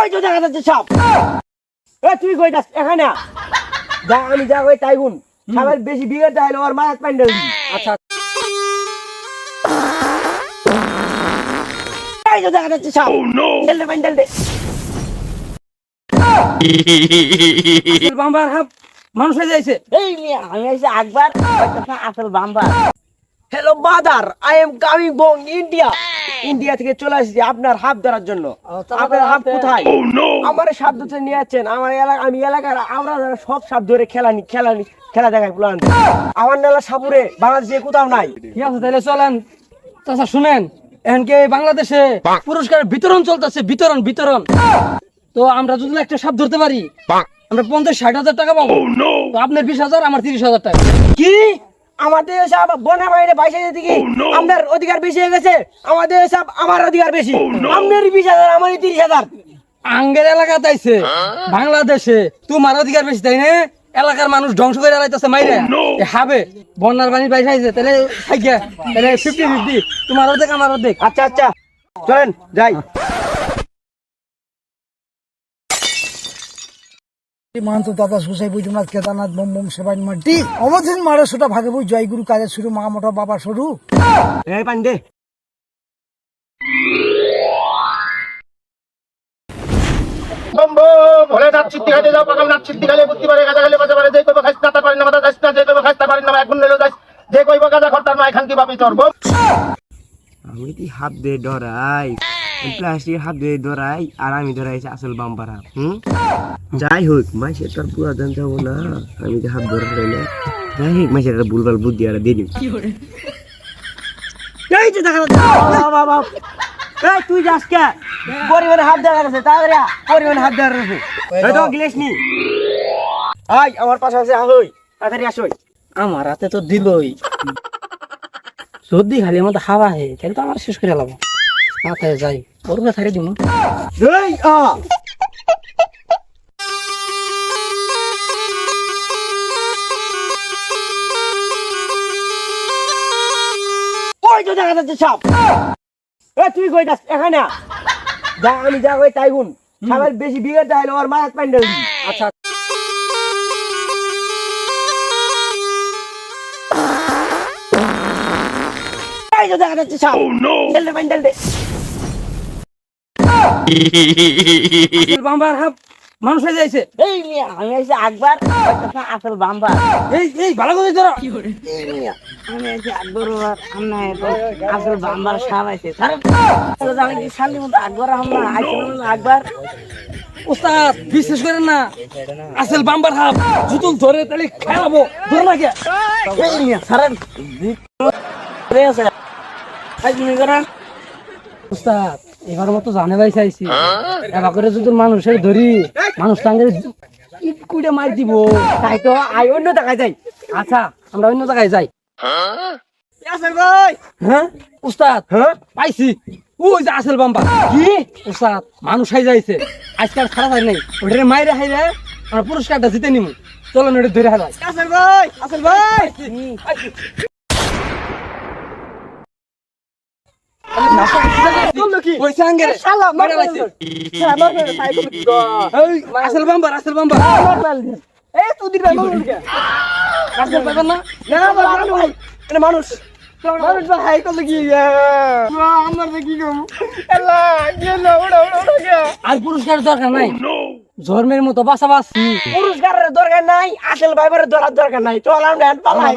ওই তো দেখা যাচ্ছে সাপ এ তুই কই যাস এখানে যা আমি যা কই তাই গুন সাপের বেশি বিগড় তাহলে ওর মাথার প্যান্ডেল আচ্ছা। এই তো দেখা যাচ্ছে সাপ প্যান্ডেল প্যান্ডেল দে। বাম্বার মানুষ হয়ে যাইছে। এই মিয়া আমি আইছি আকবর আসল বাম্বার। Hello mother I am coming Bong India India থেকে চলে আসছি আপনার হাফ ধরার জন্য। আপনার হাফ কোথায়? আমার সাপ ধরতে নিয়ে যাচ্ছেন। আমার এলাকা আমি এলাকার আমরা সব সাপ ধরে খেলা নি খেলা নি খেলা দেখাই পুলান আমার নালা সাপুরে বাংলাদেশে কোথাও নাই। ঠিক আছে তাহলে চলেন। চাচা শুনেন। এখানকে বাংলাদেশে পুরস্কার বিতরণ চলতেছে? বিতরণ বিতরণ। তো আমরা যদি একটা সাপ ধরতে পারি আমরা পঞ্চাশ ষাট হাজার টাকা পাবো। আপনার বিশ হাজার আমার তিরিশ হাজার টাকা। কি? আমাদের সব বনা বাইরে বাইশে যেতে কি আপনার অধিকার বেশি হয়ে গেছে। আমাদের সব আমার অধিকার বেশি। আপনার বিশ হাজার আমার তিরিশ হাজার। আঙ্গের এলাকা তাইছে। বাংলাদেশে তোমার অধিকার বেশি তাই না? এলাকার মানুষ ধ্বংস করে এলাইতেছে মাইরে। এ হাবে বন্যার পানি বাইরে আইছে তাহলে তাহলে ফিফটি ফিফটি তোমার অর্ধেক আমার অর্ধেক। আচ্ছা আচ্ছা। চলেন যাই। মান্ত দাদা সুসাই বৈদ্যনাথ কেদারনাথ বোম বোম সেবাই মাটি অবধিন মারে সোটা ভাগে বই জয় গুরু কাজের শুরু মা মোটা বাবা সরু। এই পানি দে। বম বম ভোলে নাথ সিদ্ধি খাইতে যাও পাকাল নাথ সিদ্ধি খাইলে বুদ্ধি পারে গাজা খাইলে বাজা পারে যে কইব খাইতে না পারে না না যে কইব খাইতে পারে না এখন লইলো যাইস। যে কইব গাজা খরতার না এখান কি আমি হাত দিয়ে ডরাই? প্লাস্টিক হাত দিয়ে ডরাই আর আমি ডরাইছি আসল বাম্পারা হুম? যাই হোক মাসে তোর পুরা দান যাব না। আমি যে হাত ধরে না যাই হোক মাসে একটা ভুলভাল বুদ্ধি আর দিয়ে এই যে দেখা এই তুই যাস কে? পরিমাণে হাত দেওয়া গেছে তাড়াতাড়ি পরিমাণে হাত দেওয়া গেছে। এই তো গিলেস নি। আই আমার পাশে আছে আসই তাড়াতাড়ি আসই আমার হাতে তো দিলই। যদি খালি আমাদের হাওয়া হে তাহলে তো আমার শেষ করে লাভ। মাথায় যাই ওর এই আ। ওই তো দেখা যাচ্ছে সাপ এ তুই কই যাস? এখানে যা আমি যা কই তাই গুন সাপের বেশি বিগড় তাহলে ওর মাথার প্যান্ডেল আচ্ছা। এই তো দেখা যাচ্ছে সাপ প্যান্ডেল দে প্যান্ডেল দে বাম্বার হাফ মানুষ হয়ে যাইছে। এই মিয়া আমি আইছি আকবর আসল বাম্বার এই এই ভালো করে ধরো। আমি আইছি আকবর আমরা আসল বাম্বার আইছে। স্যার জানি কি শালি মতো আকবর আমরা আইছি আকবর? উস্তাদ বিশ্বাস করেন না আসল বাম্বার হাফ জুতুল ধরে তাহলে খেলাবো। ধরে না কে এই মিয়া স্যার রে আছে। আই তুমি করেন উস্তাদ এবার মতো জানে ভাই চাইছি। এবার করে যদি মানুষের ধরি। মানুষ টাঙ্গের কুড়ে মার দিব। তাই তো আই অন্য দেখা যাই। আচ্ছা আমরা অন্য জায়গায় যাই। আসল হ্যাঁ উস্তাদ হ্যাঁ? পাইছি। ওই যে আসল বাম্বা কি? উস্তাদ মানুষ হাই যাইছে। আজকাল খারাপ হয় নাই। ওটারে মাইরে হাই যায় আমরা পুরস্কারটা জিতে নিমু। চলেন ওটা ধরে হারাই আসল ভাই আসল ভাই। ওই শালা মারা আসল বাম্বার আসল বাম্বার তুই দিবে মানুষ কে? আসল পাইবেন না? না মানুষ। মানুষ মানুষ ভাই কত কি? আমার কি গো? এলা গেল ওড়া ওড়া ওড়া গে আর পুরস্কার দরকার নাই। জন্মের মতো বাসা বাসছি পুরস্কারের দরকার নাই আসল ভাইবারের দরকার দরকার নাই। চল আমরা পালাই।